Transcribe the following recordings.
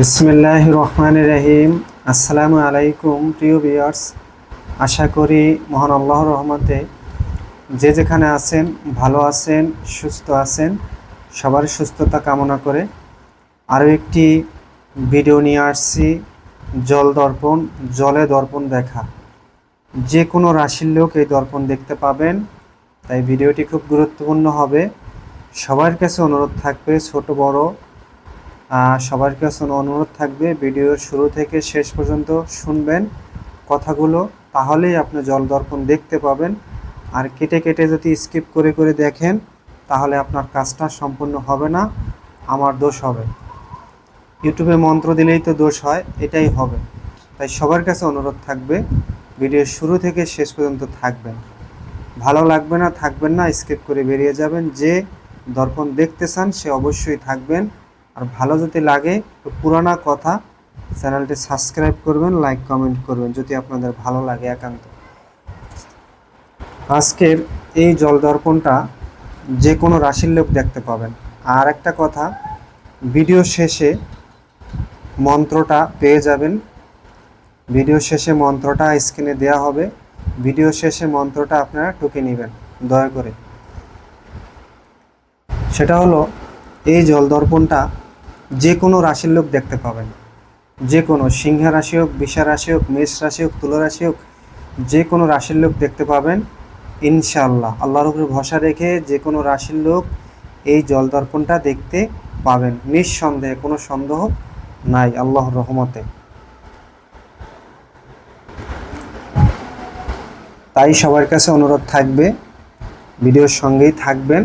বিসমিল্লাহ রহমান রহিম। আসসালামু আলাইকুম, প্রিয় বিয়ার্স আশা করি মহান আল্লাহর রহমতে যে যেখানে আছেন, ভালো আছেন, সুস্থ আছেন, সবার সুস্থতা কামনা করে আরও একটি ভিডিও নিয়ে আসছি, জল দর্পণ, জলে দর্পণ দেখা। যে কোনো রাশির লোক এই দর্পণ দেখতে পাবেন, তাই ভিডিওটি খুব গুরুত্বপূর্ণ হবে। সবার কাছে অনুরোধ থাকবে ছোট, বড় সবার কাছে অনুরোধ থাকবে, ভিডিওর শুরু থেকে শেষ পর্যন্ত শুনবেন কথাগুলো, তাহলেই আপনি জল দর্পণ দেখতে পাবেন। আর কেটে কেটে যদি স্কিপ করে করে দেখেন, তাহলে আপনার কাজটা সম্পূর্ণ হবে না, আমার দোষ হবে। ইউটিউবে মন্ত্র দিলেই তো দোষ হয়, এটাই হবে। তাই সবার কাছে অনুরোধ থাকবে ভিডিওর শুরু থেকে শেষ পর্যন্ত থাকবেন। ভালো লাগবে না, থাকবেন না স্কিপ করে বেরিয়ে যাবেন। যে দর্পণ দেখতে চান, সে অবশ্যই থাকবেন। আর ভালো যদি লাগে তো পুরানা কথা চ্যানেলটি সাবস্ক্রাইব করবেন, লাইক, কমেন্ট করবেন যদি আপনাদের ভালো লাগে একান্ত। আজকের এই জল দর্পণটা যে কোনো রাশির লোক দেখতে পাবেন। আর একটা কথা, ভিডিও শেষে মন্ত্রটা পেয়ে যাবেন। ভিডিও শেষে মন্ত্রটা স্ক্রিনে দেওয়া হবে। ভিডিও শেষে মন্ত্রটা আপনারা টুকে নেবেন, দয়া করে। সেটা হলো, এই জল দর্পণটা যে কোনো রাশির লোক দেখতে পাবেন। যে কোনো সিংহা রাশি হোক, বিষা রাশি হোক, মেষ রাশি হোক, তুলা রাশি হোক, যে কোনো রাশির লোক দেখতে পাবেন, ইনশাআল্লাহ। আল্লাহর উপরে ভরসা রেখে যে কোনো রাশির লোক এই জল দর্পণটা দেখতে পাবেন। নিঃসন্দেহে কোনো সন্দেহ নাই আল্লাহর রহমতে। তাই সবার কাছে অনুরোধ থাকবে, ভিডিওর সঙ্গেই থাকবেন,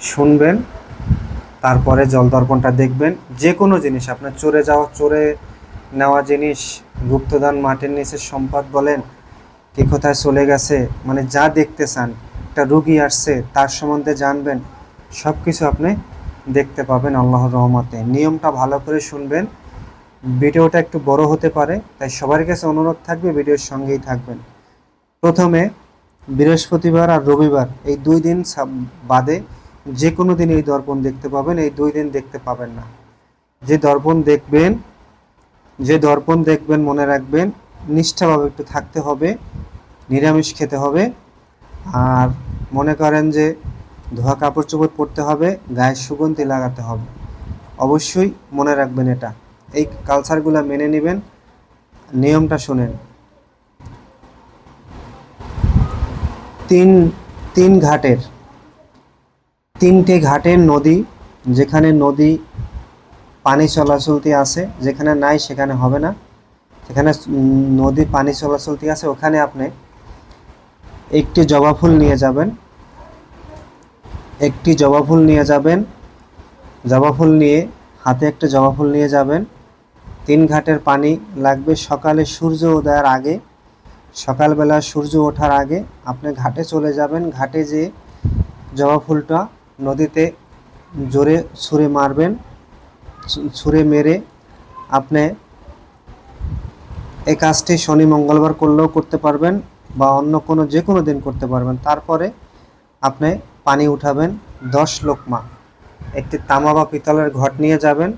শুনবেন তারপরে জল দর্পণটা দেখবেন। যে কোনো জিনিস, আপনার চোরে যাওয়া, চোরে নেওয়া জিনিস গুপ্তদান মাটির নিচের সম্পদ বলেন, কে কোথায় চলে গেছে মানে যা দেখতে চান, একটা রুগী আসছে, তার সম্বন্ধে জানবেন সব কিছু আপনি দেখতে পাবেন আল্লাহর রহমতে। নিয়মটা ভালো করে শুনবেন। ভিডিওটা একটু বড় হতে পারে, তাই সবার কাছে অনুরোধ থাকবে, ভিডিওর সঙ্গেই থাকবেন। প্রথমে বৃহস্পতিবার আর রবিবার, এই দুই দিন বাদে যে কোনো দিন এই দর্পণ দেখতে পাবেন, এই দুই দিন দেখতে পাবেন না। যে দর্পণ দেখবেন, যে দর্পণ দেখবেন মনে রাখবেন, নিষ্ঠাভাবে একটু থাকতে হবে, নিরামিষ খেতে হবে, আর মনে করেন যে ধোয়া কাপড় চোপড় পরতে হবে, গায়ে সুগন্ধি লাগাতে হবে। অবশ্যই মনে রাখবেন এটা। এই কালচারগুলো মেনে নেবেন, নিয়মটা শোনেন। তিন তিন ঘাটের তিনটে ঘাটের নদী, যেখানে নদী পানি চলাচলতি আছে, যেখানে নাই সেখানে হবে না। সেখানে নদী পানি চলাচলতি আছে, ওখানে আপনি একটি জবা ফুল নিয়ে যাবেন। একটি জবা ফুল নিয়ে যাবেন। জবা ফুল নিয়ে, হাতে একটা জবা ফুল নিয়ে যাবেন। তিন ঘাটের পানি লাগবে সকালে সূর্য উদয়ের আগে। সকালবেলা সূর্য ওঠার আগে আপনি ঘাটে চলে যাবেন। ঘাটে যে জবা ফুলটা নদীতে জোরে ছুঁড়ে মারবেন, ছুঁড়ে মেরে আপনি এই কাজটি শনি মঙ্গলবার করলেও করতে পারবেন বা অন্য কোনো যে কোনো দিন করতে পারবেন। তারপরে আপনি পানি উঠাবেন দশ লোকমা। একটি তামা বা পিতলের ঘট নিয়ে যাবেন,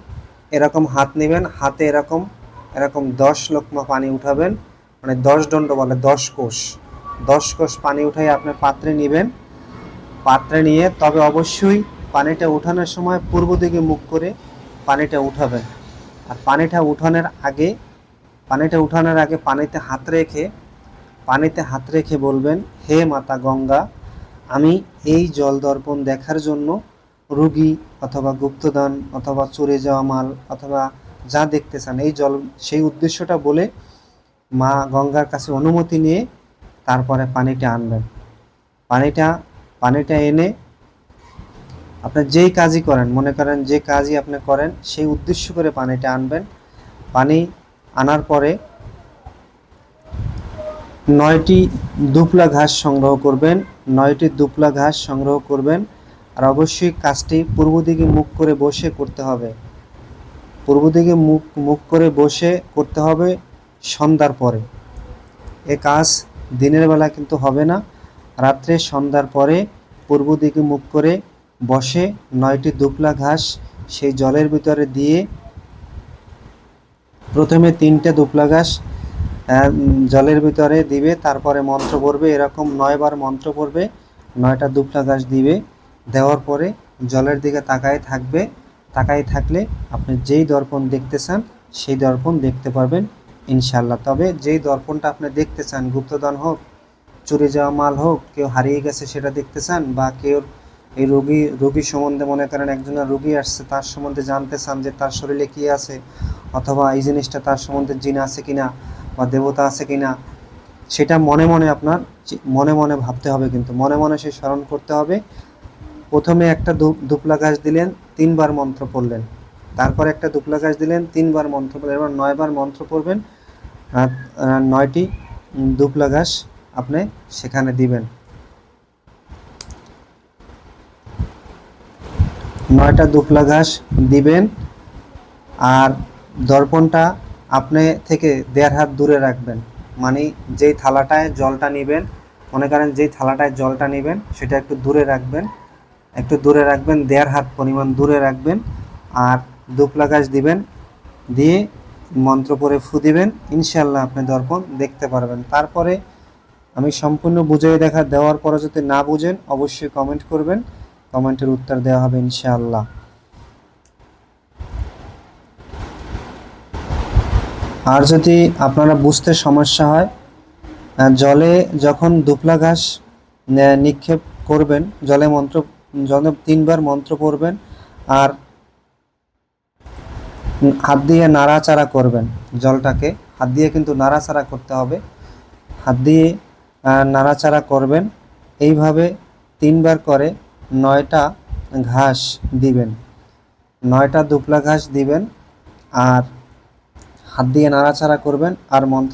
এরকম হাত নেবেন, হাতে এরকম এরকম দশ লোকমা পানি উঠাবেন মানে দশ দণ্ড বলে দশ কোষ। দশ কোষ পানি উঠাই আপনি পাত্রে নেবেন পাত্রে নিয়ে, তবে অবশ্যই পানিটা উঠানোর সময় পূর্ব দিকে মুখ করে পানিটা উঠাবেন। আর পানিটা উঠানোর আগে, পানিটা উঠানোর আগে পানিতে হাত রেখে, পানিতে হাত রেখে বলবেন, হে মাতা গঙ্গা, আমি এই জল দর্পণ দেখার জন্য রুগী অথবা গুপ্তদান অথবা চুরে যাওয়া মাল অথবা যা দেখতে চান, এই জল, সেই উদ্দেশ্যটা বলে মা গঙ্গার কাছে অনুমতি নিয়ে তারপরে পানিটা আনবেন। পানিটা পানিটা এনে আপনি যেই কাজই করেন, মনে করেন যে কাজই আপনি করেন, সেই উদ্দেশ্য করে পানিটা আনবেন। পানি আনার পরে নয়টি দুপলা ঘাস সংগ্রহ করবেন, নয়টি দুপলা ঘাস সংগ্রহ করবেন, আর অবশ্যই কাজটি পূর্ব দিকে মুখ করে বসে করতে হবে। পূর্ব দিকে মুখ মুখ করে বসে করতে হবে সন্ধ্যার পরে। এ কাজ দিনের বেলা কিন্তু হবে না। রাত্রে সন্ধ্যার পরে পূর্ব দিকে মুখ করে বসে নয়টি দুপলা ঘাস সেই জলের ভিতরে দিয়ে প্রথমে তিনটে দুপলা ঘাস জলের ভিতরে দিবে, তারপরে মন্ত্র পড়বে, এরকম নয়বার মন্ত্র পড়বে, নয়টা দুপলা ঘাস দিবে, দেওয়ার পরে জলের দিকে তাকায় থাকবে, তাকায় থাকলে আপনি যেই দর্পণ দেখতে চান, সেই দর্পণ দেখতে পারবেন ইনশাল্লাহ তবে যেই দর্পণটা আপনি দেখতে চান গুপ্তদান হোক চুরি যাওয়া মাল হোক, কেউ হারিয়ে গেছে সেটা দেখতে চান বা কেউ এই রোগী রোগী সম্বন্ধে মনে করেন একজনের রোগী আসছে, তার সম্বন্ধে জানতে চান যে তার শরীরে কী আছে অথবা এই জিনিসটা তার সম্বন্ধে জিন আছে কিনা বা দেবতা আছে কিনা, সেটা মনে মনে আপনার মনে মনে ভাবতে হবে কিন্তু। মনে মনে সে স্মরণ করতে হবে। প্রথমে একটা দুপলা গাছ দিলেন, তিনবার মন্ত্র পড়লেন। তারপর একটা দুপলা গাছ দিলেন, তিনবার মন্ত্র পড়লেন। এবার নয়বার মন্ত্র পড়বেন। নয়টি দুপলা ঘাস আপনি সেখানে দিবেন। নয়টা দুপলা ঘাস দিবেন আর দর্পণটা আপনি থেকে দেড় হাত দূরে রাখবেন। মানে যেই থালাটায় জলটা নেবেন, মনে করেন যেই থালাটায় জলটা নেবেন, সেটা একটু দূরে রাখবেন। একটু দূরে রাখবেন, দেড় হাত পরিমাণ দূরে রাখবেন আর দুপলা গাছ দিবেন। দিয়ে মন্ত্র পরে ফু দিবেন। ইনশাল্লাহ আপনি দর্পণ দেখতে পারবেন। তারপরে আমি সম্পূর্ণ বুঝিয়ে দেখা দেওয়ার পরে যদি না বুঝেন, অবশ্যই কমেন্ট করবেন। কমেন্টের উত্তর দেওয়া হবে ইনশাআল্লাহ। আর যদি আপনারা বুঝতে সমস্যা হয় জলে যখন দুপলা ঘাস নিক্ষেপ করবেন, জলে মন্ত্র, জলে তিনবার মন্ত্র পড়বেন আর হাত দিয়ে নাড়াচাড়া করবেন জলটাকে। হাত দিয়ে কিন্তু নাড়াচাড়া করতে হবে। হাত দিয়ে নাড়াচাড়া করবেন। এইভাবে তিনবার করে নয়টা ঘাস দিবেন। নয়টা দুপলা ঘাস দিবেন আর হাত দিয়ে নাড়াচাড়া করবেন আর মন্ত্র